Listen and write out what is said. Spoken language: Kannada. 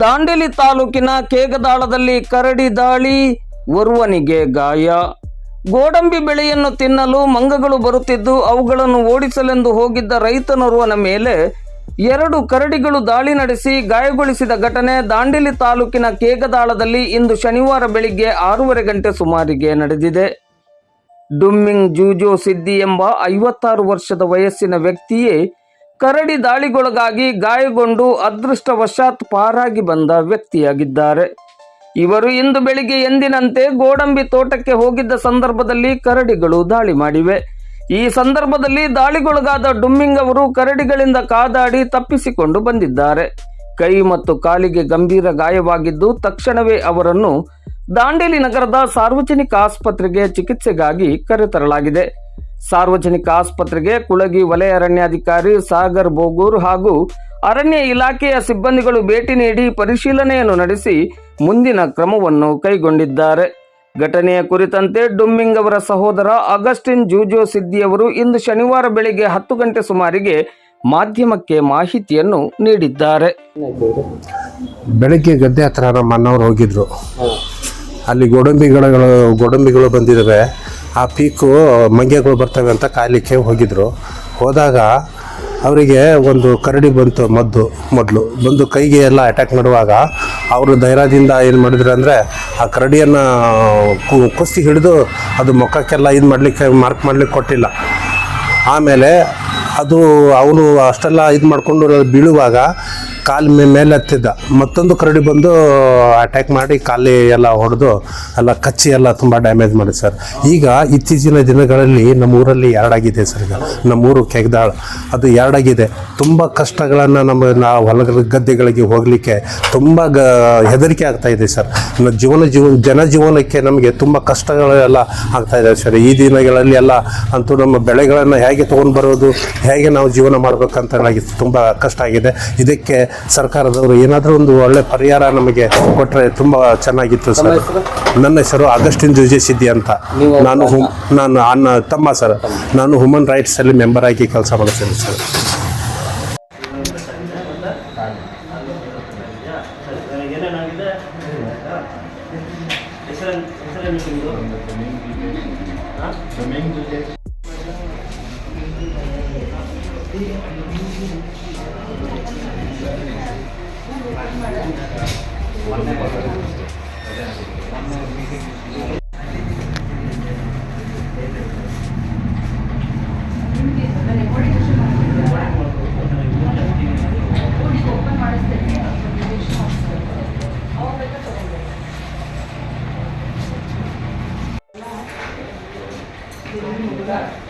ದಾಂಡೇಲಿ ತಾಲೂಕಿನ ಕೇಗದಾಳದಲ್ಲಿ ಕರಡಿ ದಾಳಿ ವರುವನಿಗೆ ಗಾಯ. ಗೋಡಂಬಿ ಬೆಳೆಯನ್ನು ತಿನ್ನಲು ಮಂಗಗಳು ಬರುತ್ತಿದ್ದು ಅವುಗಳನ್ನು ಓಡಿಸಲೆಂದು ಹೋಗಿದ್ದ ರೈತನೋರ್ವನ ಮೇಲೆ ಎರಡು ಕರಡಿಗಳು ದಾಳಿ ನಡೆಸಿ ಗಾಯಗೊಳಿಸಿದ ಘಟನೆ ದಾಂಡೇಲಿ ತಾಲೂಕಿನ ಕೇಗದಾಳದಲ್ಲಿ ಇಂದು ಶನಿವಾರ ಬೆಳಿಗ್ಗೆ ಆರೂವರೆ ಗಂಟೆ ಸುಮಾರಿಗೆ ನಡೆದಿದೆ. ಡುಮ್ಮಿಂಗ್ ಜೂಜೋ ಸಿದ್ದಿ ಎಂಬ ಐವತ್ತಾರು ವರ್ಷದ ವಯಸ್ಸಿನ ವ್ಯಕ್ತಿಯೇ ಕರಡಿ ದಾಳಿಗೊಳಗಾಗಿ ಗಾಯಗೊಂಡು ಅದೃಷ್ಟವಶಾತ್ ಪಾರಾಗಿ ಬಂದ ವ್ಯಕ್ತಿಯಾಗಿದ್ದಾರೆ. ಇವರು ಇಂದು ಬೆಳಿಗ್ಗೆ ಎಂದಿನಂತೆ ಗೋಡಂಬಿ ತೋಟಕ್ಕೆ ಹೋಗಿದ್ದ ಸಂದರ್ಭದಲ್ಲಿ ಕರಡಿಗಳು ದಾಳಿ ಮಾಡಿವೆ. ಈ ಸಂದರ್ಭದಲ್ಲಿ ದಾಳಿಗೊಳಗಾದ ಡುಮ್ಮಿಂಗ್ ಅವರು ಕರಡಿಗಳಿಂದ ಕಾದಾಡಿ ತಪ್ಪಿಸಿಕೊಂಡು ಬಂದಿದ್ದಾರೆ. ಕೈ ಮತ್ತು ಕಾಲಿಗೆ ಗಂಭೀರ ಗಾಯವಾಗಿದ್ದು ತಕ್ಷಣವೇ ಅವರನ್ನು ದಾಂಡೇಲಿ ನಗರದ ಸಾರ್ವಜನಿಕ ಆಸ್ಪತ್ರೆಗೆ ಚಿಕಿತ್ಸೆಗಾಗಿ ಕರೆತರಲಾಗಿದೆ. ಸಾರ್ವಜನಿಕ ಆಸ್ಪತ್ರೆಗೆ ಕುಳಗಿ ವಲಯ ಅರಣ್ಯಾಧಿಕಾರಿ ಸಾಗರ್ ಬೋಗೂರ್ ಹಾಗೂ ಅರಣ್ಯ ಇಲಾಖೆಯ ಸಿಬ್ಬಂದಿಗಳು ಭೇಟಿ ನೀಡಿ ಪರಿಶೀಲನೆಯನ್ನು ನಡೆಸಿ ಮುಂದಿನ ಕ್ರಮವನ್ನು ಕೈಗೊಂಡಿದ್ದಾರೆ. ಘಟನೆಯ ಕುರಿತಂತೆ ಡುಮ್ಮಿಂಗ್ ಅವರ ಸಹೋದರ ಅಗಸ್ಟಿನ್ ಜೂಜೋ ಸಿದ್ದಿಯವರು ಇಂದು ಶನಿವಾರ ಬೆಳಿಗ್ಗೆ ಹತ್ತು ಗಂಟೆ ಸುಮಾರಿಗೆ ಮಾಧ್ಯಮಕ್ಕೆ ಮಾಹಿತಿಯನ್ನು ನೀಡಿದ್ದಾರೆ. ಬೆಳಗ್ಗೆ ಗದ್ದೆ ಹತ್ರ ನಮ್ಮ ಹೋಗಿದ್ರು. ಅಲ್ಲಿ ಗೋಡಂಬಿಗಳು ಗೋಡಂಬಿಗಳು ಬಂದಿದ್ದಾವೆ ಆ ಪೀಕು ಮಂಗ್ಯಗಳು ಬರ್ತವೆ ಅಂತ ಕಾಯಲಿಕ್ಕೆ ಹೋಗಿದ್ರು. ಹೋದಾಗ ಅವರಿಗೆ ಒಂದು ಕರಡಿ ಬಂತು ಮದ್ದು, ಮೊದಲು. ಬಂದು ಕೈಗೆ ಎಲ್ಲ ಅಟ್ಯಾಕ್ ಮಾಡುವಾಗ ಅವರು ಧೈರ್ಯದಿಂದ ಏನು ಮಾಡಿದ್ರು ಅಂದರೆ ಆ ಕರಡಿಯನ್ನು ಕುಸ್ತಿ ಹಿಡಿದು ಅದು ಮುಖಕ್ಕೆಲ್ಲ ಇದು ಮಾಡಲಿಕ್ಕೆ ಮಾರ್ಕ್ ಮಾಡ್ಲಿಕ್ಕೆ ಕೊಟ್ಟಿಲ್ಲ. ಆಮೇಲೆ ಅದು ಅವನು ಅಷ್ಟೆಲ್ಲ ಇದು ಮಾಡಿಕೊಂಡು ಬೀಳುವಾಗ ಕಾಲು ಮೇ ಮೇಲೆ ಹತ್ತಿದ್ದ ಮತ್ತೊಂದು ಕರಡಿ ಬಂದು ಅಟ್ಯಾಕ್ ಮಾಡಿ ಕಾಲಿ ಎಲ್ಲ ಹೊಡೆದು, ಎಲ್ಲ ಕಚ್ಚಿ ಎಲ್ಲ ತುಂಬ ಡ್ಯಾಮೇಜ್ ಮಾಡಿದೆ ಸರ್ ಈಗ ಇತ್ತೀಚಿನ ದಿನಗಳಲ್ಲಿ ನಮ್ಮ ಊರಲ್ಲಿ ಎರಡಾಗಿದೆ ಸರ್ ಈಗ. ನಮ್ಮೂರು ಕೆಗ್ದಾಳ. ಅದು ಎರಡಾಗಿದೆ. ತುಂಬ ಕಷ್ಟಗಳನ್ನು ನಮ್ಮ, ನಾವು ಹೊಲ ಗದ್ದೆಗಳಿಗೆ ಹೋಗಲಿಕ್ಕೆ ತುಂಬ ಗ, ಹೆದರಿಕೆ ಆಗ್ತಾ ಇದೆ ಸರ್ ನಮ್ಮ ಜೀವನ ಜೀವ ಜನಜೀವನಕ್ಕೆ ನಮಗೆ ತುಂಬ ಕಷ್ಟಗಳೆಲ್ಲ ಆಗ್ತಾ ಇದೆ ಸರ್ ಈ ದಿನಗಳಲ್ಲಿ ಎಲ್ಲ ಅಂತೂ ನಮ್ಮ ಬೆಳೆಗಳನ್ನು ಹೇಗೆ ತೊಗೊಂಡು ಬರೋದು, ಹೇಗೆ ನಾವು ಜೀವನ ಮಾಡಬೇಕಂತ ನನಗೆ ತುಂಬ ಕಷ್ಟ ಆಗಿದೆ. ಇದಕ್ಕೆ ಸರ್ಕಾರದವರು ಏನಾದರೂ ಒಂದು ಒಳ್ಳೆ ಪರಿಹಾರ ನಮಗೆ ಕೊಟ್ಟರೆ ತುಂಬ ಚೆನ್ನಾಗಿತ್ತು ಸರ್. ನನ್ನ ಹೆಸರು ಅಗಸ್ಟಿನ್ ಜೂಜೆ ಸಿದ್ದಿ ಅಂತ. ನಾನು ಹುಮ್ ನಾನು ಅನ್ನ ತಮ್ಮ ಸರ್. ನಾನು ಹ್ಯೂಮನ್ ರೈಟ್ಸಲ್ಲಿ ಮೆಂಬರ್ ಆಗಿ ಕೆಲಸ ಮಾಡ್ತೇನೆ ಸರ್. ಏನೇನಾಗಿದೆ ಹೆಸರು ಹೆಸರೇನು ನಿಮ್ಮದು that.